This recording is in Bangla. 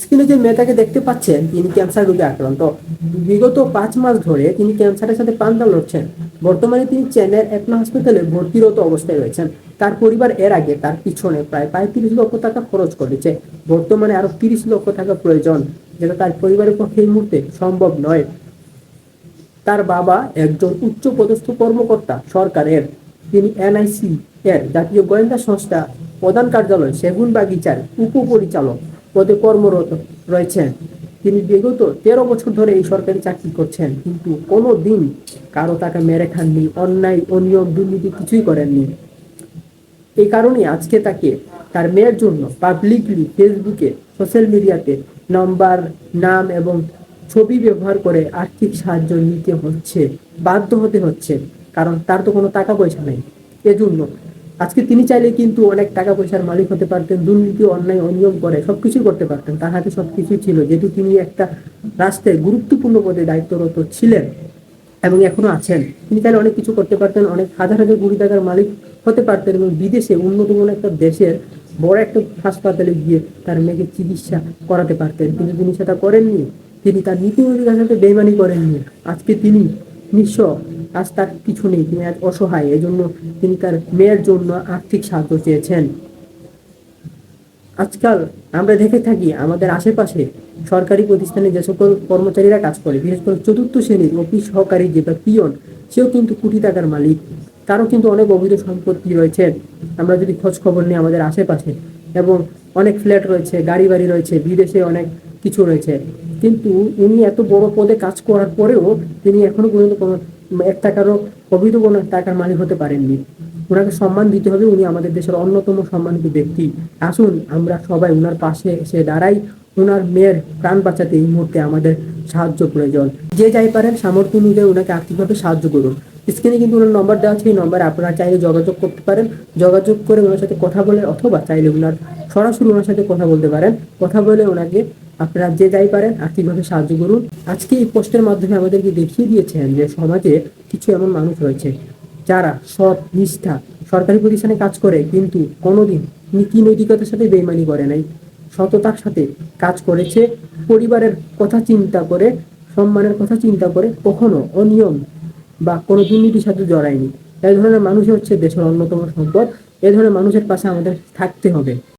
স্ক্রিনে যে মেয়েটাকে দেখতে পাচ্ছেন, তিনি ক্যান্সার রোগে আক্রান্ত। বিগত পাঁচ মাস ধরে তিনি ক্যান্সারের সাথে পাঞ্জা লড়ছেন। বর্তমানে তিনি চেন্নাইয়ের একনা হাসপাতালে ভর্তিরত অবস্থায় রয়েছেন। তার পরিবার এর আগে তার পিছনে প্রায় পঁয়ত্রিশ লক্ষ টাকা খরচ করেছে। বর্তমানে আরও তিরিশ লক্ষ টাকা প্রয়োজন, যেটা তার পরিবারের পক্ষে এই মুহূর্তে সম্ভব নয়। তার বাবা একজন উচ্চ পদস্থ কর্মকর্তা সরকারের। তিনি এনআইসি এর জাতীয় গোয়েন্দা সংস্থা প্রধান কার্যালয় সেগুন বাগিচার উপপরিচালক। পদে কর্মরত রয়েছেন। তিনি বিগত তেরো বছর ধরে এই সরকারি চাকরি করছেন, কিন্তু কোনো দিন কারও টাকা মেরে খাননি, অন্যায় অনিয়ম দুর্নীতি কিছুই করেননি। এই কারণে আজকে তাকে তার মেয়ের জন্য পাবলিকলি ফেসবুকে সোশ্যাল মিডিয়াতে নাম্বার নাম এবং ছবি ব্যবহার করে আর্থিক সাহায্য নিতে হচ্ছে, বাধ্য হতে হচ্ছে, কারণ তার তো কোনো টাকা পয়সা নেই। এজন্য আজকে তিনি চাইলে কিন্তু অনেক টাকা পয়সার মালিক হতে পারতেন, দুর্নীতি, অন্যায়, অনিয়ম করে সবকিছু করতে পারতেন। তার হাতে সবকিছু ছিল, যেহেতু তিনি একটা রাষ্ট্রে গুরুত্বপূর্ণ পদে দায়িত্বরত ছিলেন এবং এখনও আছেন। তিনি তাহলে অনেক কিছু করতে পারতেন, অনেক হাজার হাজার কোটি টাকার মালিক হতে পারতেন এবং বিদেশে উন্নত কোনো একটা দেশের বড় একটা হাসপাতালে গিয়ে তার মেয়েকে চিকিৎসা করাতে পারতেন। কিন্তু তিনি সেটা করেননি, তিনি তার নীতি নৈতিকার সাথে বেমানি করেননি। আজকে তিনি নিঃস্ব, আজ তার কিছু নেই, তিনি আজ অসহায়, এজন্য তিনি তার মেয়ের জন্য আর্থিক সাহায্য চেয়েছেন। আজকাল আমরা দেখে থাকি, আমাদের আশেপাশে সরকারি প্রতিষ্ঠানে যে সকল কর্মচারীরা কাজ করে, বিশেষ করে চতুর্থ শ্রেণির অফিস সহকারী যেটা পিয়ন, সেও কিন্তু কোটি টাকার মালিক। তারও কিন্তু অনেক অবৈধ সম্পত্তি রয়েছে। আমরা যদি খোঁজ খবর নিই আমাদের আশেপাশে, এবং অনেক ফ্ল্যাট রয়েছে, গাড়ি বাড়ি রয়েছে, বিদেশে অনেক কিছু রয়েছে। কিন্তু উনি এত বড় পদে কাজ করার পরেও তিনি এখনও পর্যন্ত কোনো এক টাকারও অবৈধ কোনো টাকার মালিক হতে পারেননি। ওনাকে সম্মান দিতে হবে। উনি আমাদের দেশের অন্যতম সম্মানিত ব্যক্তি। আসুন, আমরা সবাই ওনার পাশে এসে দাঁড়াই। ওনার মেয়ের প্রাণ বাঁচাতে এই মুহূর্তে আমাদের সাহায্য প্রয়োজন। যে যাই পারেন, সামর্থ্য অনুযায়ী ওনাকে আর্থিকভাবে সাহায্য করুন। স্ক্রিনে কিন্তু ওনার নম্বর দেওয়া আছে। এই নম্বরে আপনারা চাইলে যোগাযোগ করতে পারেন। যোগাযোগ করে ওনার সাথে কথা বলে অথবা চাইলে ওনার সরাসরি ওনার সাথে কথা বলতে পারেন। কথা বলে ওনাকে আপনারা যে যাই পারেন, আর্থিকভাবে সাহায্য করুন। আজকে এই পোস্টের মাধ্যমে আমাদেরকে দেখিয়ে দিয়েছেন যে সমাজে কিছু এমন মানুষ রয়েছে যারা সৎ, নিষ্ঠা, সরকারি প্রতিষ্ঠানে কাজ করে, কিন্তু কোনোদিন নীতি নৈতিকতার সাথে বেইমানি করে নাই। সততার সাথে কাজ করেছে, পরিবারের কথা চিন্তা করে, সম্মানের কথা চিন্তা করে, কখনো অনিয়ম বা কোনো দুর্নীতির সাথে জড়ায়নি। এই ধরনের মানুষই হচ্ছে দেশের অন্যতম সম্পদ। এ ধরনের মানুষের পাশে আমাদের থাকতে হবে।